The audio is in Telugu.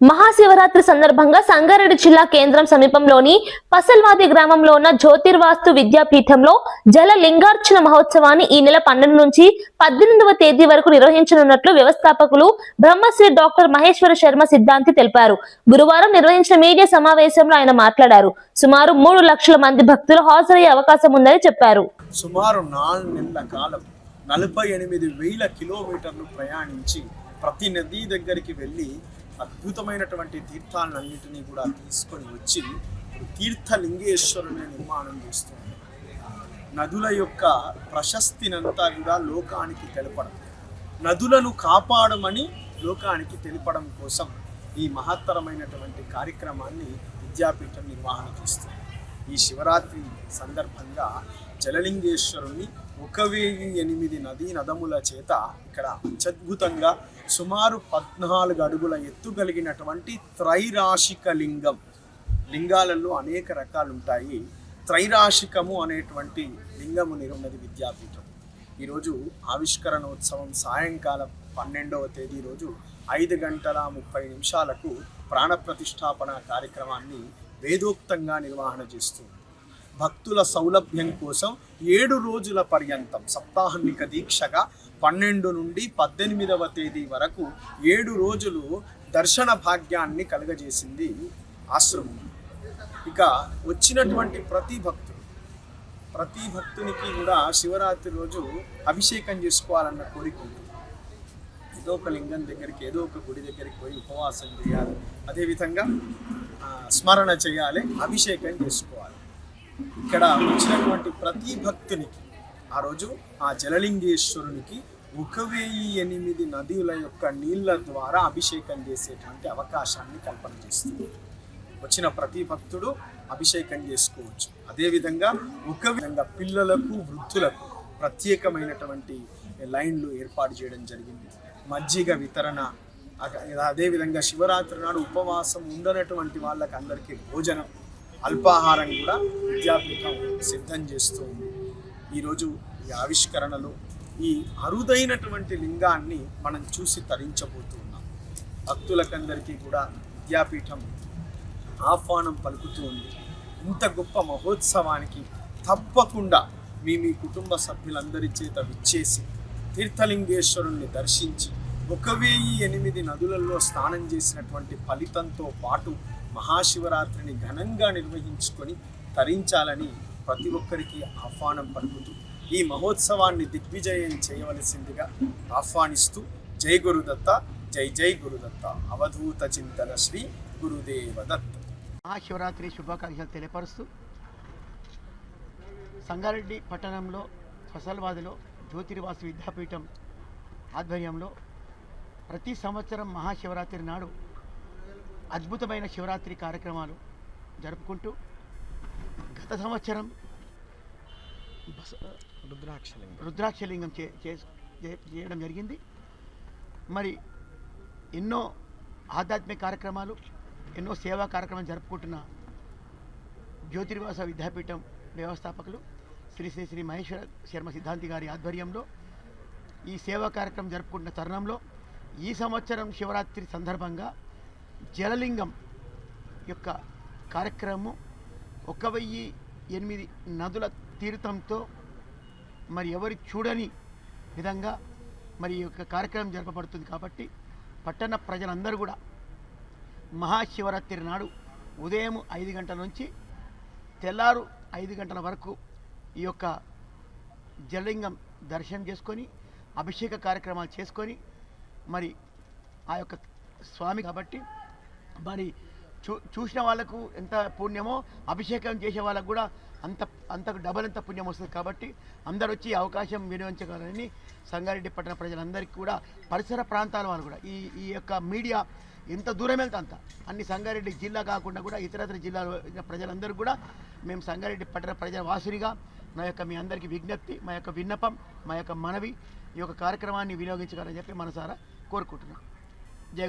మహాశివరాత్రి సందర్భంగా సంగారెడ్డి జిల్లా కేంద్రం సమీపంలోని పసల్వాది గ్రామంలో ఉన్న జ్యోతిర్వాస్తు విద్యాపీఠంలో జల లింగార్చన మహోత్సవాన్ని ఈ నెల పన్నెండు నుంచి పద్దెనిమిదవ తేదీ వరకు నిర్వహించనున్నట్లు వ్యవస్థాపకులు బ్రహ్మశ్రీ డాక్టర్ మహేశ్వర శర్మ సిద్ధాంతి తెలిపారు. గురువారం నిర్వహించిన మీడియా సమావేశంలో ఆయన మాట్లాడారు. సుమారు మూడు లక్షల మంది భక్తులు హాజరయ్యే అవకాశం ఉందని చెప్పారు. సుమారు నాలుగు నెలల కాలం నలభై ఎనిమిది వేల కిలోమీటర్లు ప్రయాణించి ప్రతి నదీ దగ్గరికి వెళ్ళి అద్భుతమైనటువంటి తీర్థాలన్నింటినీ కూడా తీసుకొని వచ్చి తీర్థలింగేశ్వరుని నిర్మాణం చేస్తుంది నదుల యొక్క ప్రశస్తినంతా కూడా లోకానికి తెలపడం నదులను కాపాడమని లోకానికి తెలపడం కోసం ఈ మహత్తరమైనటువంటి కార్యక్రమాన్ని విద్యాపీఠం నిర్వహణ చేస్తుంది. ఈ శివరాత్రి సందర్భంగా జలలింగేశ్వరుని ఒక వెయ్యి ఎనిమిది నదీ నదముల చేత ఇక్కడ అత్యద్భుతంగా సుమారు పద్నాలుగు అడుగుల ఎత్తు కలిగినటువంటి త్రైరాశిక లింగం. లింగాలలో అనేక రకాలు ఉంటాయి త్రైరాశికము అనేటువంటి లింగము నిరున్నది విద్యాపీఠం. ఈరోజు ఆవిష్కరణోత్సవం సాయంకాలం పన్నెండవ తేదీ రోజు ఐదు గంటల ముప్పై నిమిషాలకు ప్రాణప్రతిష్టాపన కార్యక్రమాన్ని వేదోక్తంగా నిర్వహణ చేస్తుంది. భక్తుల సౌలభ్యం కోసం ఏడు రోజుల పర్యంతం సప్తాహనిక దీక్షగా పన్నెండు నుండి పద్దెనిమిదవ తేదీ వరకు ఏడు రోజులు దర్శన భాగ్యాన్ని కలుగజేసింది ఆశ్రమం. ఇక వచ్చినటువంటి ప్రతి భక్తుడు ప్రతి భక్తునికి కూడా శివరాత్రి రోజు అభిషేకం చేసుకోవాలన్న కోరిక ఉంటుంది ఏదో ఒక లింగం దగ్గరికి ఏదో ఒక గుడి దగ్గరికి పోయి ఉపవాసం చేయాలి. అదేవిధంగా స్మరణ చేయాలి అభిషేకం చేసుకోవాలి. ఇక్కడ వచ్చినటువంటి ప్రతి భక్తునికి ఆ రోజు ఆ జలలింగేశ్వరునికి ఒక వెయ్యి ఎనిమిది నదుల యొక్క నీళ్ళ ద్వారా అభిషేకం చేసేటువంటి అవకాశాన్ని కల్పన చేస్తుంది. వచ్చిన ప్రతి భక్తుడు అభిషేకం చేసుకోవచ్చు. అదేవిధంగా ఒక విధంగా పిల్లలకు వృద్ధులకు ప్రత్యేకమైనటువంటి లైన్లు ఏర్పాటు చేయడం జరిగింది. మజ్జిగ వితరణ అదేవిధంగా శివరాత్రి నాడు ఉపవాసం ఉండనటువంటి వాళ్ళకి అందరికీ భోజనం అల్పాహారం కూడా విద్యాపీఠం సిద్ధం చేస్తూ ఉంది ఈరోజు ఈ ఆవిష్కరణలో ఈ అరుదైనటువంటి లింగాన్ని మనం చూసి తరించబోతున్నాం. భక్తులకందరికీ కూడా విద్యాపీఠం ఆహ్వానం పలుకుతూ ఉంది ఇంత గొప్ప మహోత్సవానికి తప్పకుండా మీ మీ కుటుంబ సభ్యులందరి చేత విచ్చేసి తీర్థలింగేశ్వరుణ్ణి దర్శించి ఒక వెయ్యి ఎనిమిది నదులలో స్నానం చేసినటువంటి ఫలితంతో పాటు మహాశివరాత్రిని ఘనంగా నిర్వహించుకొని తరించాలని ప్రతి ఒక్కరికి ఆహ్వానం పలుకుతూ ఈ మహోత్సవాన్ని దిగ్విజయం చేయవలసిందిగా ఆహ్వానిస్తూ జై గురుదత్త జై జై గురుదత్త. అవధూత చింతన శ్రీ గురుదేవ దత్త మహాశివరాత్రి శుభాకాంక్షలు తెలియపరుస్తూ సంగారెడ్డి పట్టణంలో ఫసల్వాదిలో జ్యోతిర్వాసు విద్యాపీఠం ఆధ్వర్యంలో ప్రతి సంవత్సరం మహాశివరాత్రి నాడు అద్భుతమైన శివరాత్రి కార్యక్రమాలు జరుపుకుంటూ గత సంవత్సరం రుద్రాక్షలింగం. చే- చేయడం జరిగింది. మరి ఎన్నో ఆధ్యాత్మిక కార్యక్రమాలు ఎన్నో సేవా కార్యక్రమాలు జరుపుకుంటున్న జ్యోతిర్వాస విద్యాపీఠం వ్యవస్థాపకులు శ్రీ శ్రీ శ్రీ మహేశ్వర శర్మ సిద్ధాంతి గారి ఆధ్వర్యంలో ఈ సేవా కార్యక్రమం జరుపుకుంటున్న తరుణంలో ఈ సంవత్సరం శివరాత్రి సందర్భంగా జలలింగం యొక్క కార్యక్రమం ఒక వెయ్యి ఎనిమిది నదుల తీర్థంతో మరి ఎవరి చూడని విధంగా మరి ఈ యొక్క కార్యక్రమం జరపబడుతుంది కాబట్టి పట్టణ ప్రజలందరూ కూడా మహాశివరాత్రి నాడు ఉదయం ఐదు గంటల నుంచి తెల్లారు ఐదు గంటల వరకు ఈ యొక్క జలలింగం దర్శనం చేసుకొని అభిషేక కార్యక్రమాలు చేసుకొని మరి ఆ యొక్క స్వామి కాబట్టి మరి చూ చూసిన వాళ్ళకు ఎంత పుణ్యమో అభిషేకం చేసే వాళ్ళకు కూడా అంత అంతకు డబల్ అంత పుణ్యం వస్తుంది కాబట్టి అందరూ వచ్చి అవకాశం వినియోగించగలరని సంగారెడ్డి పట్టణ ప్రజలందరికీ కూడా పరిసర ప్రాంతాల వాళ్ళు కూడా ఈ ఈ యొక్క మీడియా ఎంత దూరం వెళ్తే అంత అన్ని సంగారెడ్డి జిల్లా కాకుండా కూడా ఇతరత్ర జిల్లాలో ప్రజలందరూ కూడా మేము సంగారెడ్డి పట్టణ ప్రజల వాసునిగా నా యొక్క మీ అందరికీ విజ్ఞప్తి మా యొక్క విన్నపం మా యొక్క మనవి ఈ యొక్క కార్యక్రమాన్ని వినియోగించగలని చెప్పి మనసారా కోరుకుంటున్నాను